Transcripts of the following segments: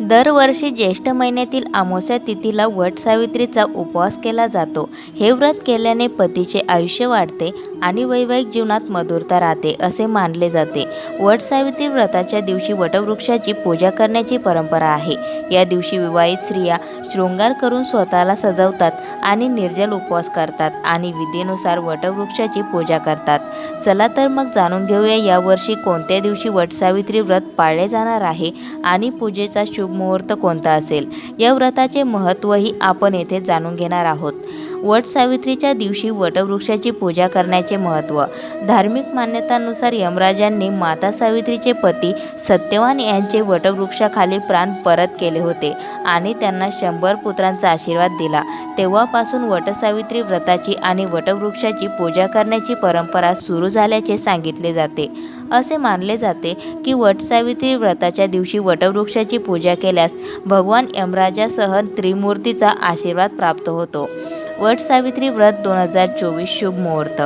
दरवर्षी ज्येष्ठ महिन्यातील अमावस्या तिथीला वट सावित्रीचा उपवास केला जातो. हे व्रत केल्याने पतीचे आयुष्य वाढते आणि वैवाहिक जीवनात मधुरता राहते असे मानले जाते. वट सावित्री व्रताच्या दिवशी वटवृक्षाची पूजा करण्याची परंपरा आहे. या दिवशी विवाहित स्त्रिया शृंगार करून स्वतःला सजवतात आणि निर्जल उपवास करतात आणि विधीनुसार वटवृक्षाची पूजा करतात. चला तर मग जाणून घेऊया यावर्षी कोणत्या दिवशी वटसावित्री व्रत पाळले जाणार आहे आणि पूजेचा शुभ मुहूर्त कोणता असेल? या व्रताचे महत्त्वही आपण येथे जाणून घेणार आहोत. वट सावित्रीच्या दिवशी वटवृक्षाची पूजा करण्याचे महत्त्व धार्मिक मान्यतांनुसार यमराजांनी माता सावित्रीचे पती सत्यवान यांचे वटवृक्षाखाली प्राण परत केले होते आणि त्यांना शंभर पुत्रांचा आशीर्वाद दिला. तेव्हापासून वटसावित्री व्रताची आणि वटवृक्षाची पूजा करण्याची परंपरा सुरू झाल्याचे सांगितले जाते. असे मानले जाते की वटसावित्री व्रताच्या दिवशी वटवृक्षाची पूजा केल्यास भगवान यमराजासह त्रिमूर्तीचा आशीर्वाद प्राप्त होतो. वट सावित्री व्रत दोन हजार चोवीस शुभ मुहूर्त.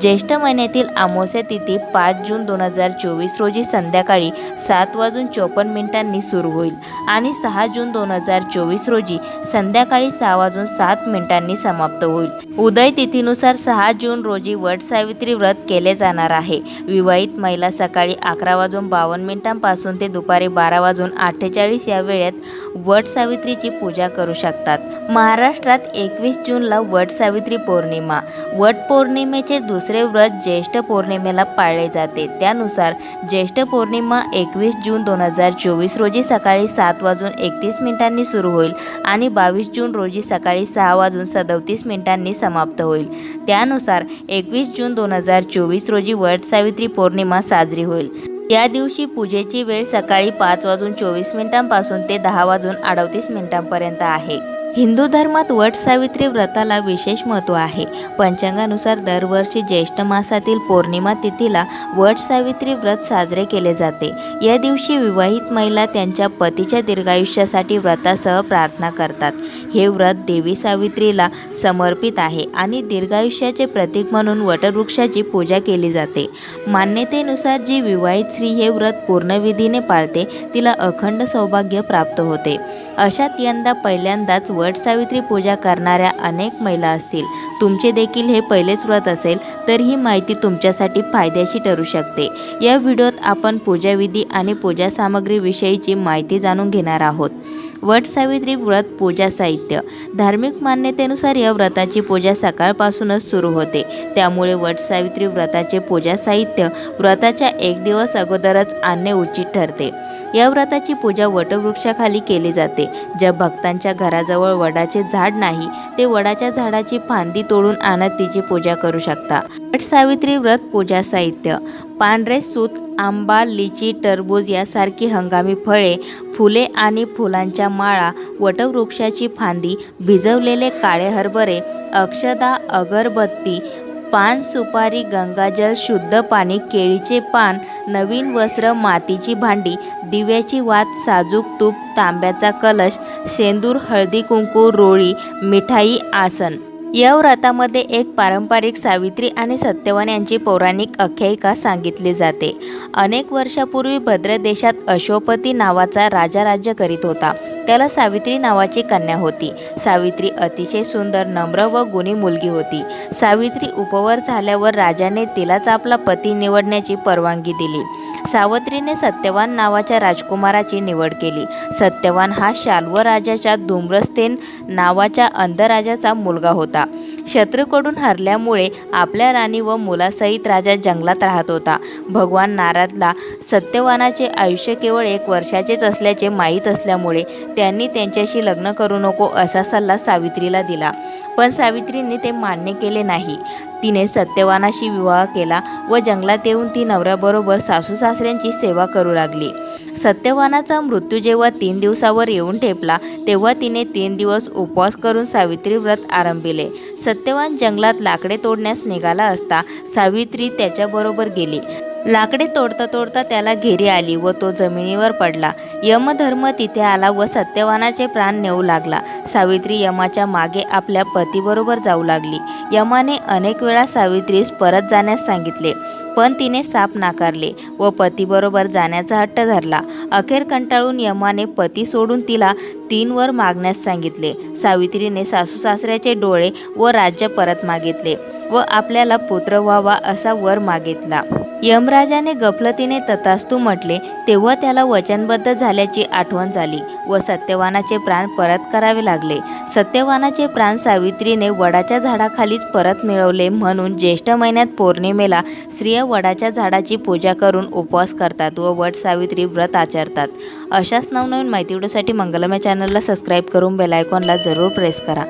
ज्येष्ठ महिन्यातील अमावस्या तिथी पाच जून दोन हजार चोवीस रोजी संध्याकाळी सात वाजून चोपन्न मिनिटांनी सुरू होईल आणि सहा जून दोन हजार चोवीस रोजी संध्याकाळी सहा वाजून सात मिनिटांनी समाप्त होईल. उदय तिथीनुसार सहा जून रोजी वट सावित्री व्रत केले जाणार आहे. विवाहित महिला सकाळी अकरा वाजून बावन्न मिनिटांपासून ते दुपारी बारा वाजून अठ्ठेचाळीस या वेळेत वट सावित्रीची पूजा करू शकतात. महाराष्ट्रात एकवीस जूनला वट सावित्री पौर्णिमा. वट पौर्णिमेचे दुसरे दुसरे व्रत ज्येष्ठ पौर्णिमेला पाळले जाते. त्यानुसार ज्येष्ठ पौर्णिमा एकवीस जून दोन हजार चोवीस रोजी सकाळी सात वाजून एकतीस मिनिटांनी सुरू होईल आणि बावीस जून रोजी सकाळी सहा वाजून सदोतीस मिनिटांनी समाप्त होईल. त्यानुसार एकवीस जून दोन हजार चोवीस रोजी वट सावित्री पौर्णिमा साजरी होईल. या दिवशी पूजेची वेळ सकाळी पाच वाजून चोवीस मिनिटांपासून ते दहा वाजून अडतीस मिनिटांपर्यंत आहे. हिंदू धर्मात वट सावित्री व्रताला विशेष महत्त्व आहे. पंचांगानुसार दरवर्षी ज्येष्ठ मासातील पौर्णिमा तिथीला वट सावित्री व्रत साजरे केले जाते. या दिवशी विवाहित महिला त्यांच्या पतीच्या दीर्घायुष्यासाठी व्रतासह प्रार्थना करतात. हे व्रत देवी सावित्रीला समर्पित आहे आणि दीर्घायुष्याचे प्रतीक म्हणून वटवृक्षाची पूजा केली जाते. मान्यतेनुसार जी विवाहित स्त्री हे व्रत पूर्णविधीने पाळते तिला अखंड सौभाग्य प्राप्त होते. अशात यंदा पहिल्यांदाच वट सावित्री पूजा करणाऱ्या अनेक महिला असतील. तुमचे देखील हे पहिलेच व्रत असेल तर ही माहिती तुमच्यासाठी फायद्याची ठरू शकते. या व्हिडिओत आपण पूजाविधी आणि पूजा सामग्रीविषयीची माहिती जाणून घेणार आहोत. वट सावित्री व्रत पूजा साहित्य. धार्मिक मान्यतेनुसार या व्रताची पूजा सकाळपासूनच सुरू होते. त्यामुळे वट सावित्री व्रताचे पूजा साहित्य व्रताच्या एक दिवस अगोदरच आणणे उचित ठरते. या व्रताची पूजा वटवृक्षाखाली केली जाते. ज्या भक्तांच्या घराजवळ वडाचे झाड नाही ते वडाच्या झाडाची फांदी तोडून आणत तिची पूजा करू शकता. वट सावित्री व्रत पूजा साहित्य. पांढरे सूत आंबा लिची टरबूज यासारखी हंगामी फळे फुले आणि फुलांच्या माळा वटवृक्षाची फांदी भिजवलेले काळे हरभरे अक्षदा अगरबत्ती पान सुपारी गंगाजल शुद्ध पाणी केळीचे पान नवीन वस्त्र मातीची भांडी दिव्याची वात साजूक तूप तांब्याचा कलश सेंदूर हळदी कुंकू रोळी मिठाई आसन. या व्रतामध्ये एक पारंपरिक सावित्री आणि सत्यवान यांची पौराणिक आख्यायिका सांगितली जाते. अनेक वर्षापूर्वी भद्र देशात अशोपती नावाचा राजा राज्य करीत होता. त्याला सावित्री नावाची कन्या होती. सावित्री अतिशय सुंदर नम्र व गुणी मुलगी होती. सावित्री उपवर झाल्यावर राजाने तिलाच आपला पती निवडण्याची परवानगी दिली. सावत्रीने सत्यवान नावाच्या राजकुमाराची निवड केली. सत्यवान हा शाल्व राजाच्या धूम्रसेन नावाच्या अंधराजाचा मुलगा होता. शत्रूकडून हरल्यामुळे आपल्या राणी व मुलासहित राजा जंगलात राहत होता. भगवान नारदला सत्यवानाचे आयुष्य केवळ एक वर्षाचेच असल्याचे माहीत असल्यामुळे त्यांनी त्यांच्याशी लग्न करू नको असा सल्ला सावित्रीला दिला. पण सावित्रीने ते मान्य केले नाही. तिने सत्यवानाशी विवाह केला व जंगलात येऊन ती नवऱ्याबरोबर सासू सासऱ्यांची सेवा करू लागली. सत्यवानाचा मृत्यू जेव्हा तीन दिवसावर येऊन ठेपला तेव्हा तिने तीन दिवस उपवास करून सावित्री व्रत आरंभिले. सत्यवान जंगलात लाकडे तोडण्यास निघाला असता सावित्री त्याच्याबरोबर गेली. लाकडे तोडता तोडता त्याला घेरी आली व तो जमिनीवर पडला. यमधर्म तिथे आला व सत्यवानाचे प्राण नेऊ लागला. सावित्री यमाच्या मागे आपल्या पतीबरोबर जाऊ लागली. यमाने अनेक वेळा सावित्रीस परत जाण्यास सांगितले पण तिने साप नाकारले व पतीबरोबर जाण्याचा हट्ट धरला. अखेर कंटाळून यमाने पती सोडून तिला तीन वर मागण्यास सांगितले. सावित्रीने सासू सासऱ्याचे डोळे व राज्य परत मागितले. व आपल्याला पुत्र व्हावा असा वर मागितला. यमराजाने गफलतीने तथास्तू म्हटले तेव्हा त्याला वचनबद्ध झाल्याची आठवण झाली व सत्यवानाचे प्राण परत करावे लागले. सत्यवानाचे प्राण सावित्रीने वडाच्या झाडाखालीच परत मिळवले म्हणून ज्येष्ठ महिन्यात पौर्णिमेला स्त्रिया वडाच्या झाडाची पूजा करून उपवास करतात व वट सावित्री व्रत आचरतात. अशाच नवनवीन माहिती व्हिडिओसाठी मंगलमय चॅनलला सबस्क्राईब करून बेलायकॉनला जरूर प्रेस करा.